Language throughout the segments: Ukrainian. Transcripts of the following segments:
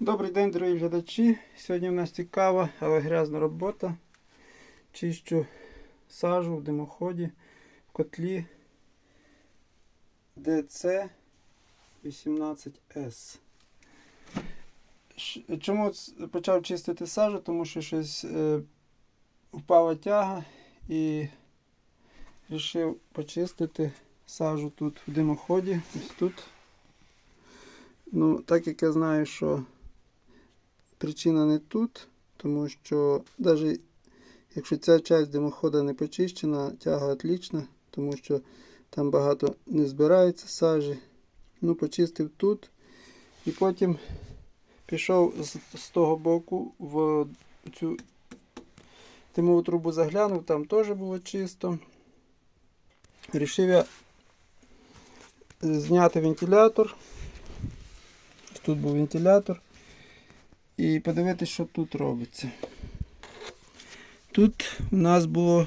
Добрий день, дорогі глядачі. Сьогодні в нас цікава, але грязна робота. Чищу сажу в димоході в котлі DC 18S. Чому почав чистити сажу? Тому що щось е, впала тяга і вирішив почистити сажу тут в димоході. Ось тут. Ну, так як я знаю, що причина не тут, тому що навіть якщо ця частина димохода не почищена, тяга отлічна, тому що там багато не збирається сажі. Ну, почистив тут. І потім пішов з, з того боку в цю димову трубу заглянув, там теж було чисто. Рішив я зняти вентилятор. Тут був вентилятор. І подивитися, що тут робиться. Тут у нас було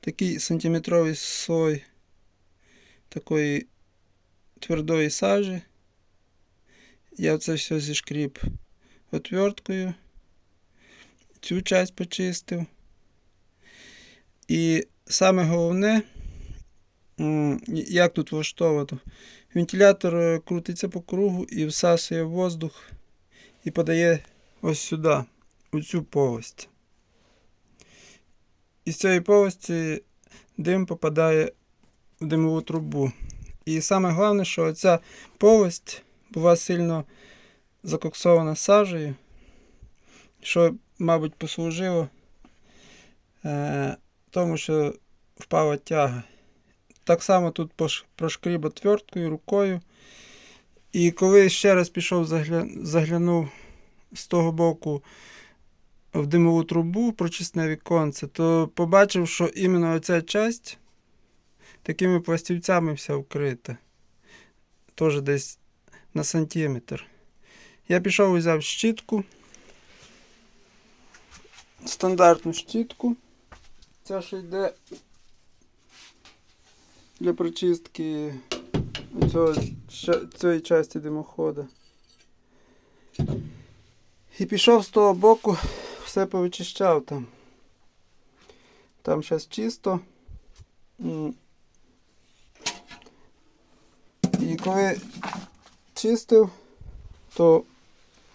такий сантиметровий слой такої твердої сажі. Я це все зішкріп отверткою. Цю часть почистив. І саме головне, як тут влаштовано. Вентилятор е, крутиться по кругу і всасує воздух і подає ось сюди, у цю полость. І з цієї полості дим попадає в димову трубу. І саме головне, що ця полость була сильно закоксована сажею, що, мабуть, послужило е, тому, що впала тяга. Так само тут пош- прошкріб отверткою, рукою. І коли ще раз пішов, загля... заглянув з того боку в димову трубу, прочисне віконце, то побачив, що іменно оця часть такими пластівцями вся вкрита. Теж десь на сантиметр. Я пішов взяв щітку. Стандартну щітку. Ця що йде для прочистки цього, цієї частини димохода. І пішов з того боку, все повичищав там. Там зараз чисто. І коли чистив, то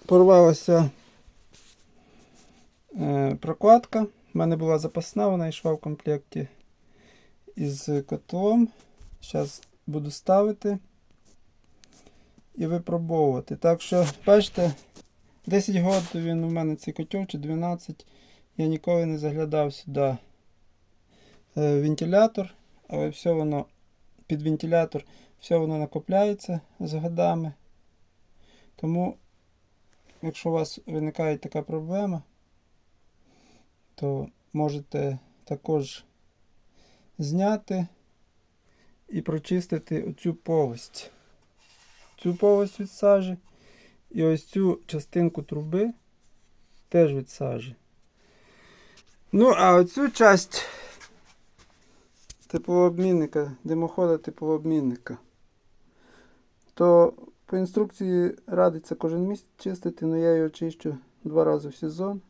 порвалася е, прокладка. У мене була запасна, вона йшла в комплекті із котлом. Зараз буду ставити і випробовувати. Так що, бачите, 10 років він у мене цей котел чи 12. Я ніколи не заглядав сюди е, вентилятор, але все воно під вентилятор, все воно накопляється з годами. Тому, якщо у вас виникає така проблема, то можете також зняти і прочистити оцю полость. Цю полость від сажі. І ось цю частинку труби теж від сажі. Ну, а оцю часть теплообмінника, димохода теплообмінника, то по інструкції радиться кожен місяць чистити, але я його чищу два рази в сезон.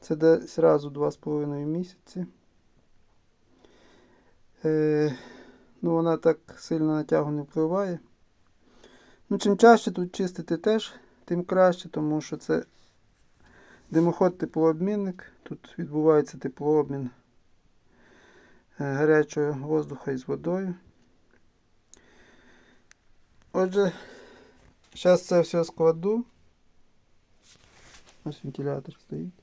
Це десь разу 2,5 місяці. Е, ну, вона так сильно на тягу не впливає. Ну, чим чаще тут чистити теж, тим краще, тому що це димоход теплообмінник. Тут відбувається теплообмін е, гарячого воздуха із водою. Отже, зараз це все складу. Ось вентилятор стоїть.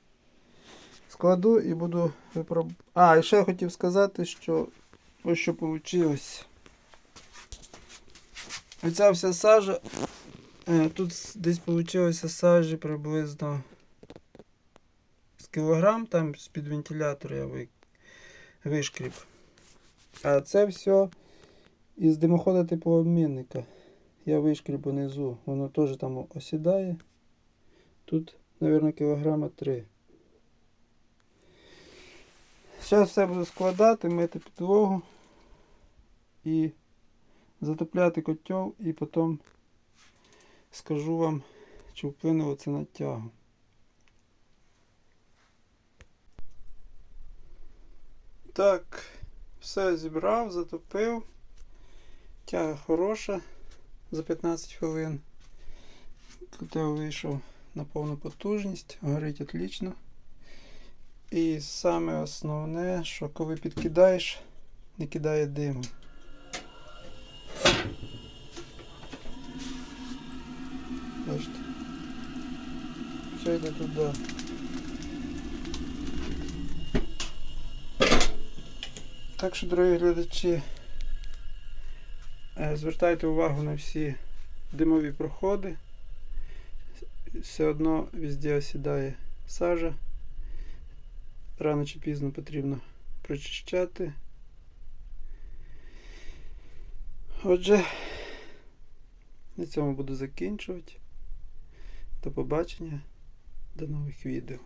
Складу і буду випробувати. А, і ще я хотів сказати, що ось що вийшло. Оця вся сажа. е, Тут десь вийшло сажі приблизно з кілограм, там з-під вентилятора я ви- вишкріп. А це все із димохода теплообмінника. Я вишкріп унизу. Воно теж там осідає. Тут, мабуть, кілограма 3. Зараз все буду складати, мити підлогу і затопляти котел і потім скажу вам, чи вплинуло це на тягу. Так, все зібрав, затопив. Тяга хороша за 15 хвилин. Котел вийшов на повну потужність, горить отлично. І саме основне, що коли підкидаєш, не кидає диму. Бачите? Все йде туди. Так що, дорогі глядачі, е, звертайте увагу на всі димові проходи. Все одно везде осідає сажа. Рано чи пізно потрібно прочищати. Отже, на цьому буду закінчувати. До побачення, до нових відео.